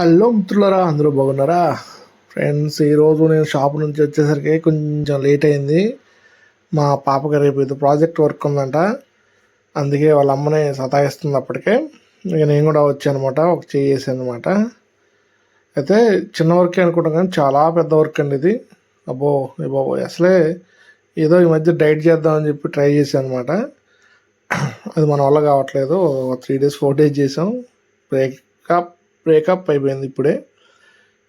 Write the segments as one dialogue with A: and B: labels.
A: Hello మిత్రులరా అందరూ బాగున్నారా? ఫ్రెండ్స్ ఈరోజు నేను షాప్ నుంచి వచ్చేసరికి కొంచెం లేట్ అయింది. మా పాపకి రేపు ఇది ప్రాజెక్ట్ వర్క్ ఉందంట. అందుకే వాళ్ళ అమ్మని సతాయిస్తుంది అప్పటికే. ఇక నేను కూడా వచ్చానమాట ఒక చేసాను అనమాట అయితే చిన్న వర్కే అనుకుంటాం కానీ చాలా పెద్ద వర్క్ అండి ఇది. అబ్బో ఏ బాబో అసలే ఏదో ఈ మధ్య డైట్ చేద్దామని చెప్పి ట్రై చేశాను అనమాట అది మన వల్ల కావట్లేదు. త్రీ డేస్ ఫోర్ డేస్ చేసాం. బ్రేకప్ బ్రేకప్ అయిపోయింది ఇప్పుడే.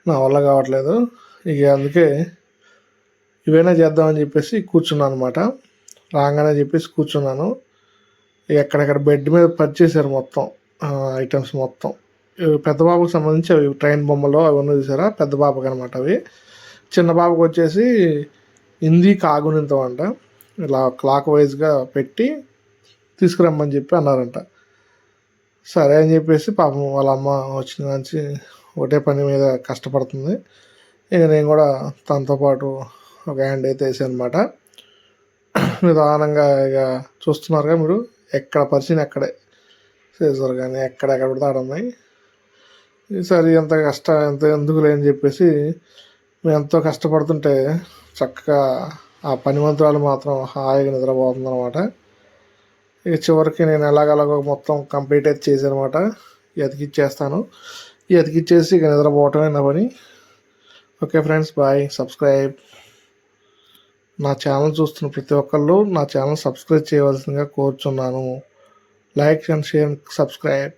A: నా వల్ల కావట్లేదు. ఇక అందుకే ఇవైనా చేద్దామని చెప్పేసి కూర్చున్నాను అనమాట రాగానే చెప్పేసి కూర్చున్నాను. ఎక్కడెక్కడ బెడ్ మీద పర్చేసారు మొత్తం ఐటమ్స్ మొత్తం. పెద్ద బాబుకి సంబంధించి అవి ట్రైన్ బొమ్మలు అవన్నీ చూసారా? పెద్ద బాబుకి అనమాట అవి. చిన్న బాబుకి వచ్చేసి హిందీ కాగునింతం అంట. ఇలా క్లాక్ వైజ్గా పెట్టి తీసుకురమ్మని చెప్పి అన్నారంట. సరే అని చెప్పేసి పాపం వాళ్ళ అమ్మ వచ్చిన నుంచి ఒకటే పని మీద కష్టపడుతుంది. ఇక నేను కూడా తనతో పాటు ఒక హ్యాండ్ అయితే వేసాను అనమాట నిదానంగా ఇక చూస్తున్నారుగా మీరు ఎక్కడ పరిచయం అక్కడే చేశారు కానీ ఎక్కడెక్కడ పడితే ఆడ ఉన్నాయి. ఈసారి ఎంత కష్ట ఎంత ఎందుకు లేని చెప్పేసి మేము ఎంతో కష్టపడుతుంటే చక్కగా ఆ పని మంత్రాలు మాత్రం హాయిగా నిద్రపోతుంది అనమాట ఇక చివరికి నేను ఎలాగలాగో మొత్తం కంప్లీట్ అయితే చేసానమాట ఎతికిచ్చేస్తాను. ఎతికిచ్చేసి ఇక నిద్రపోవటమే నా పని. Okay friends bye. సబ్స్క్రైబ్. నా ఛానల్ చూస్తున్న ప్రతి ఒక్కళ్ళు నా ఛానల్ సబ్స్క్రైబ్ చేయవలసిందిగా కోరుచున్నాను. Like and share subscribe.